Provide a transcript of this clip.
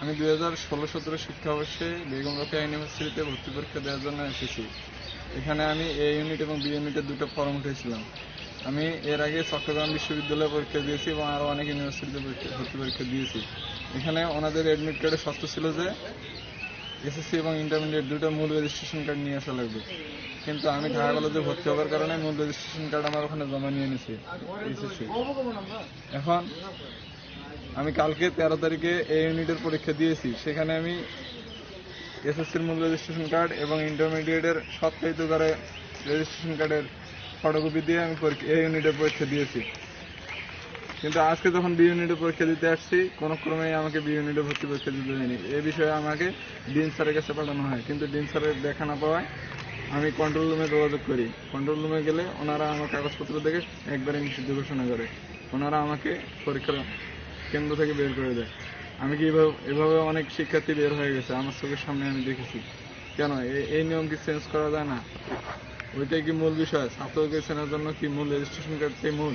আমি দুই হাজার ষোলো, সতেরো শিক্ষাবর্ষে বেগম রোকেয়া ইউনিভার্সিটিতে ভর্তি পরীক্ষা দেওয়ার জন্য এসেছি। এখানে আমি এ ইউনিট এবং বি ইউনিটের দুটো ফর্ম উঠেছিলাম। আমি এর আগে চট্টগ্রাম বিশ্ববিদ্যালয়ে পরীক্ষা দিয়েছি এবং আরও অনেক ইউনিভার্সিটিতে পরীক্ষা- ভর্তি পরীক্ষা দিয়েছি। এখানে ওনাদের অ্যাডমিট কার্ডে শর্ত ছিল যে এসএসসি এবং ইন্টারমিডিয়েট দুটো মূল রেজিস্ট্রেশন কার্ড নিয়ে আসা লাগবে। কিন্তু আমি ঢাকা কলেজে ভর্তি হওয়ার কারণে মূল রেজিস্ট্রেশন কার্ড আমার ওখানে জমা নিয়ে এসএসসি এখন আমি কালকে তেরো তারিখে এ ইউনিটের পরীক্ষা দিয়েছি। সেখানে আমি এসএসসির মূল রেজিস্ট্রেশন কার্ড এবং ইন্টারমিডিয়েটের সত্যায়িত করে রেজিস্ট্রেশন কার্ডের ফটোকপি দিয়ে আমি পরীক্ষা এ ইউনিটের পরীক্ষা দিয়েছি। কিন্তু আজকে যখন বি ইউনিটে পরীক্ষা দিতে আসছি, কোনো ক্রমেই আমাকে বি ইউনিটে ভর্তি পরীক্ষা দিতে হয়নি। এ বিষয়ে আমাকে ডিন স্যারের কাছে পাঠানো হয়। কিন্তু ডিন স্যারের দেখা না পাওয়ায় আমি কন্ট্রোল রুমে যোগাযোগ করি। কন্ট্রোল রুমে গেলে ওনারা আমার কাগজপত্র দেখে একবারে নিষিদ্ধ ঘোষণা করে। ওনারা আমাকে পরীক্ষার কেন্দ্র থেকে বের করে দেয়। আমি কি এভাবে এভাবে অনেক শিক্ষার্থী বের হয়ে গেছে? আমার চোখের সামনে আমি দেখেছি। কেন? এই নিয়ম কি চেঞ্জ করা যায় না? ওইটাই কি মূল বিষয়? ছাত্রকে চেনার জন্য কি মূল রেজিস্ট্রেশন কার্ডটাই মূল?